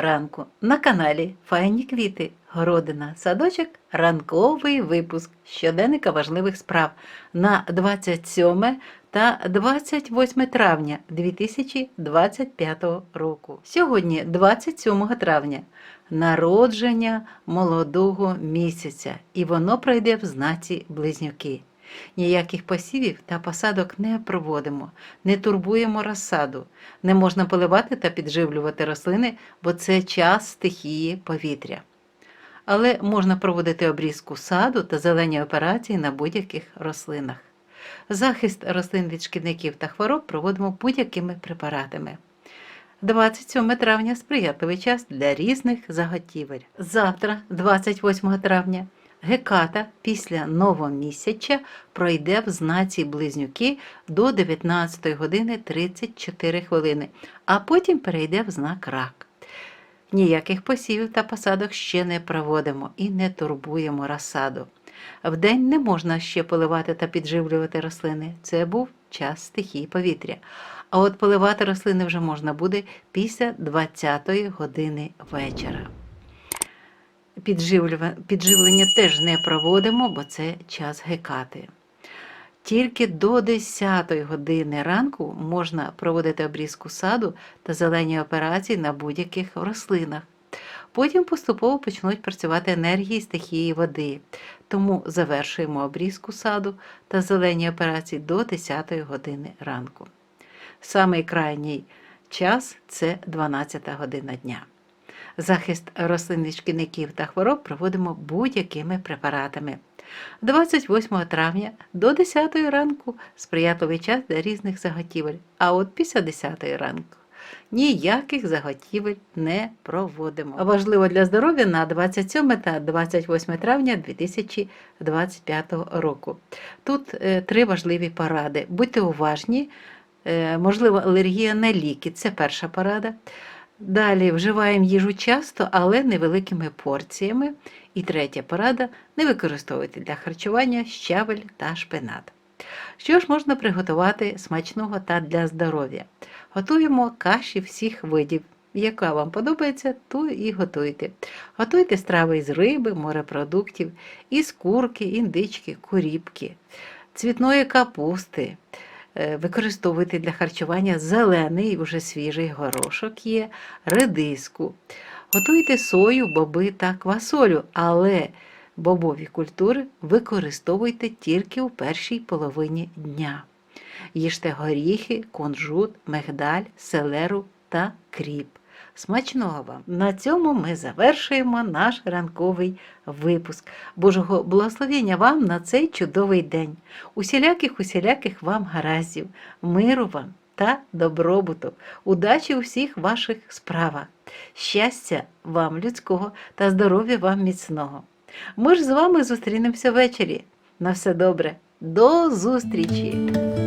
ранку на каналі Файні квіти, городина, садочок, ранковий випуск щоденника важливих справ на 27 та 28 травня 2025 року. Сьогодні, 27 травня, народження молодого місяця, і воно пройде в знаці близнюки. Ніяких посівів та посадок не проводимо, не турбуємо розсаду, не можна поливати та підживлювати рослини, бо це час стихії повітря. Але можна проводити обрізку саду та зелені операції на будь-яких рослинах. Захист рослин від шкідників та хвороб проводимо будь-якими препаратами. 27 травня сприятливий час для різних заготівель. Завтра, 28 травня, Геката після новомісяча пройде в знаці близнюки до 19 години 34 хвилини, а потім перейде в знак рак. Ніяких посівів та посадок ще не проводимо і не турбуємо розсаду. Вдень не можна ще поливати та підживлювати рослини. Це був час стихії повітря. А от поливати рослини вже можна буде після 20 години вечора. Підживлення теж не проводимо, бо це час гекати. Тільки до 10 години ранку можна проводити обрізку саду та зелені операції на будь-яких рослинах. Потім поступово почнуть працювати енергії стихії води, тому завершуємо обрізку саду та зелені операції до 10 години ранку. Самий крайній час це 12 година дня. Захист рослин від шкідників та хвороб проводимо будь-якими препаратами. 28 травня до 10 ранку сприятливий час для різних заготівель, а от після 10 ранку ніяких заготівель не проводимо. Важливо для здоров'я на 27 та 28 травня 2025 року. Тут е, три важливі поради. Будьте уважні, е, можливо, алергія на ліки це перша порада. Далі вживаємо їжу часто, але невеликими порціями. І третя порада не використовуйте для харчування щавель та шпинат. Що ж можна приготувати смачного та для здоров'я? Готуємо каші всіх видів. Яка вам подобається, ту і готуйте. Готуйте страви із риби, морепродуктів, із курки, індички, куріпки, цвітної капусти. Е, Використовуйте для харчування зелений, вже свіжий горошок є, редиску. Готуйте сою, боби та квасолю, але бобові культури використовуйте тільки у першій половині дня. Їжте горіхи, кунжут, мигдаль, селеру та кріп. Смачного вам! На цьому ми завершуємо наш ранковий випуск. Божого благословення вам на цей чудовий день. Усіляких усіляких вам гараздів, миру вам та добробуту, удачі у всіх ваших справах, щастя вам людського та здоров'я вам міцного. Ми ж з вами зустрінемося ввечері. На все добре, до зустрічі!